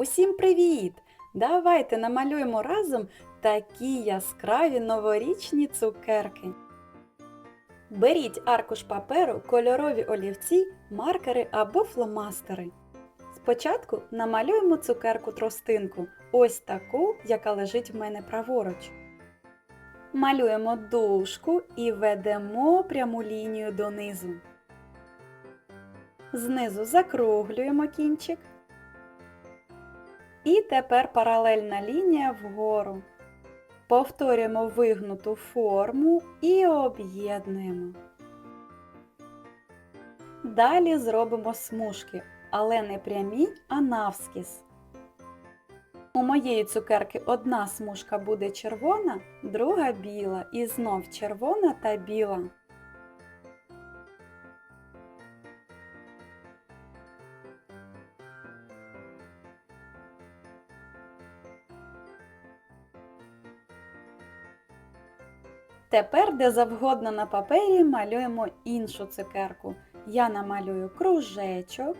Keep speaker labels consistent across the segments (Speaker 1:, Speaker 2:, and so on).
Speaker 1: Усім привіт! Давайте намалюємо разом такі яскраві новорічні цукерки. Беріть аркуш паперу, кольорові олівці, маркери або фломастери. Спочатку намалюємо цукерку тростинку, ось таку, яка лежить в мене праворуч. Малюємо дужку і ведемо пряму лінію донизу. Знизу закруглюємо кінчик. І тепер паралельна лінія вгору. Повторюємо вигнуту форму і об'єднуємо. Далі зробимо смужки, але не прямі, а навскіз. У моєї цукерки одна смужка буде червона, друга біла і знов червона та біла. Тепер де завгодно на папері малюємо іншу цукерку. Я намалюю кружечок.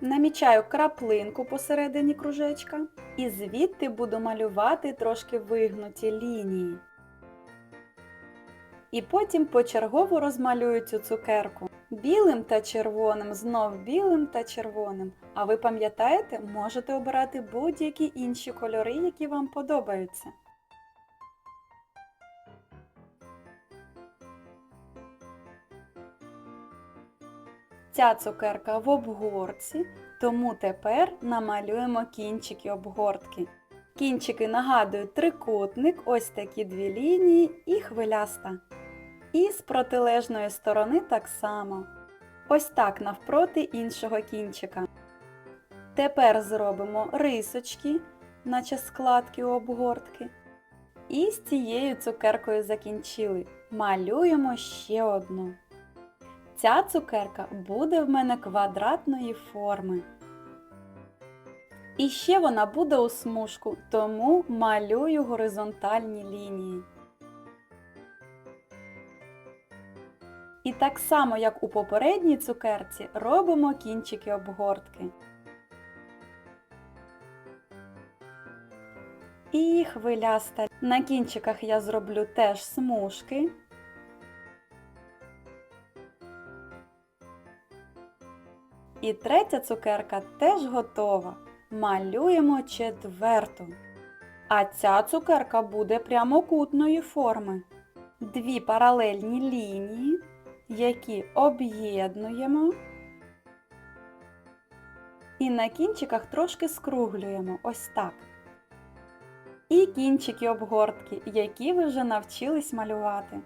Speaker 1: Намічаю краплинку посередині кружечка і звідти буду малювати трошки вигнуті лінії. І потім почергово розмалюю цю цукерку. Білим та червоним, знов білим та червоним. А ви пам'ятаєте, можете обирати будь-які інші кольори, які вам подобаються. Ця цукерка в обгортці, тому тепер намалюємо кінчики обгортки. Кінчики нагадують трикутник, ось такі дві лінії і хвиляста. І з протилежної сторони так само. Ось так навпроти іншого кінчика. Тепер зробимо рисочки, наче складки у обгортки. І з цією цукеркою закінчили. Малюємо ще одну. Ця цукерка буде в мене квадратної форми. І ще вона буде у смужку, тому малюю горизонтальні лінії. І так само, як у попередній цукерці, робимо кінчики обгортки. І хвиляста. На кінчиках я зроблю теж смужки. І третя цукерка теж готова. Малюємо четверту. А ця цукерка буде прямокутної форми. Дві паралельні лінії, які об'єднуємо. І на кінчиках трошки скруглюємо ось так. І кінчики обгортки, які ви вже навчились малювати.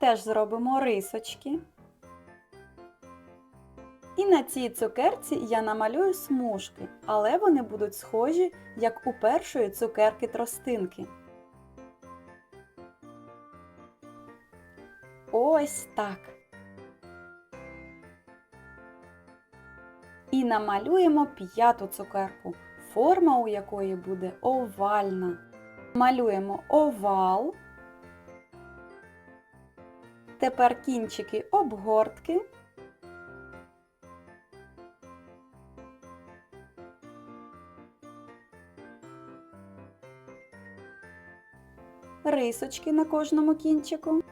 Speaker 1: Теж зробимо рисочки. На цій цукерці я намалюю смужки, але вони будуть схожі, як у першої цукерки тростинки. Ось так. І намалюємо п'яту цукерку, форма у якої буде овальна. Малюємо овал. Тепер кінчики обгортки. Рисочки на кожному кінчику.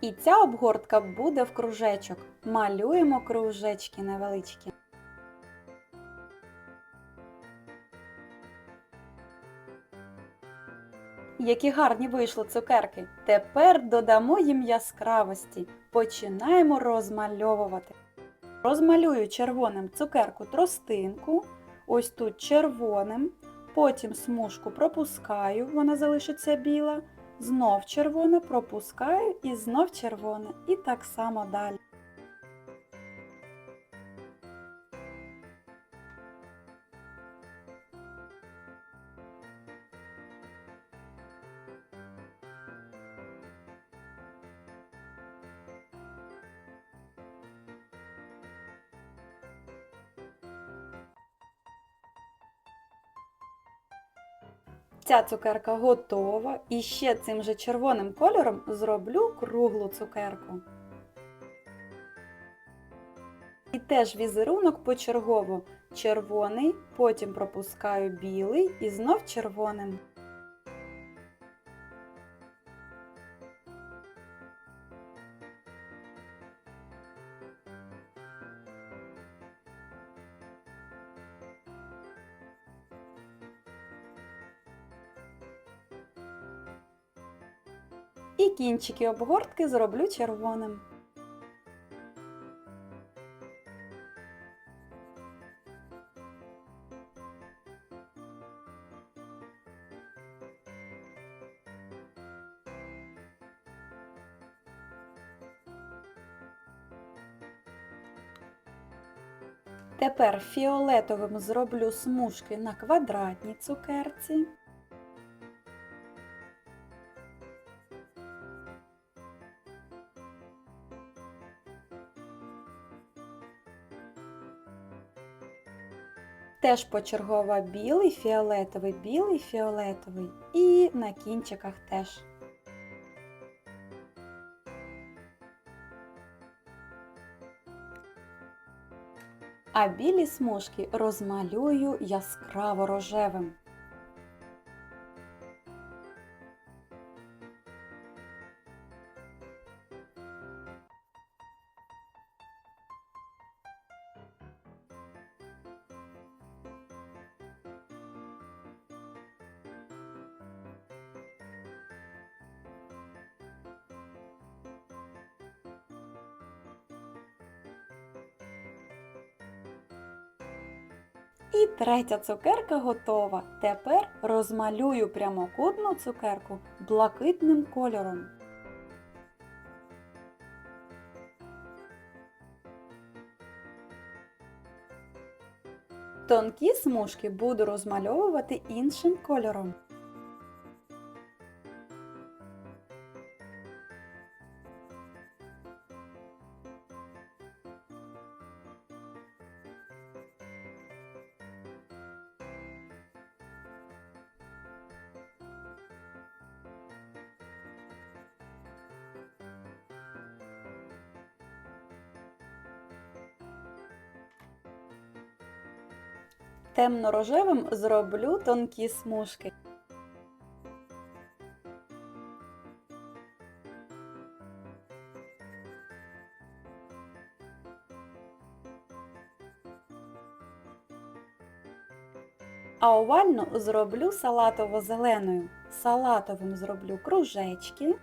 Speaker 1: І ця обгортка буде в кружечок. Малюємо кружечки невеличкі. Які гарні вийшли цукерки. Тепер додамо їм яскравості. Починаємо розмальовувати. Розмалюю червоним цукерку тростинку. Ось тут червоним. Потім смужку пропускаю, вона залишиться біла. Знов червона пропускаю і знов червона. І так само далі. Ця цукерка готова і ще цим же червоним кольором зроблю круглу цукерку. І теж візерунок почергово. Червоний, потім пропускаю білий і знов червоним. І кінчики обгортки зроблю червоним. Тепер фіолетовим зроблю смужки на квадратній цукерці. Теж почергово білий, фіолетовий, білий, фіолетовий і на кінчиках теж. А білі смужки розмалюю яскраво рожевим. І третя цукерка готова. Тепер розмалюю прямокутну цукерку блакитним кольором. Тонкі смужки буду розмальовувати іншим кольором. Темно-рожевим зроблю тонкі смужки. А овальну зроблю салатово-зеленою. Салатовим зроблю кружечки.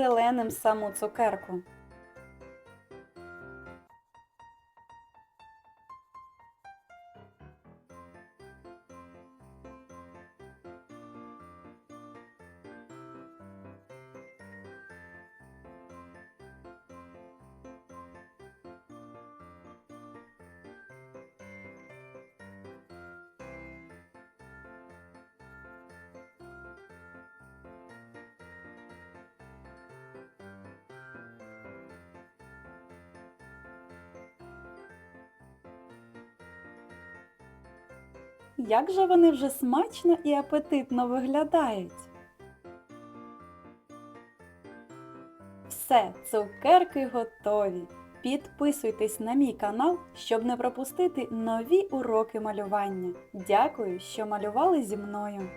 Speaker 1: Зеленим саму цукерку. Як же вони вже смачно і апетитно виглядають. Все, цукерки готові. Підписуйтесь на мій канал, щоб не пропустити нові уроки малювання. Дякую, що малювали зі мною.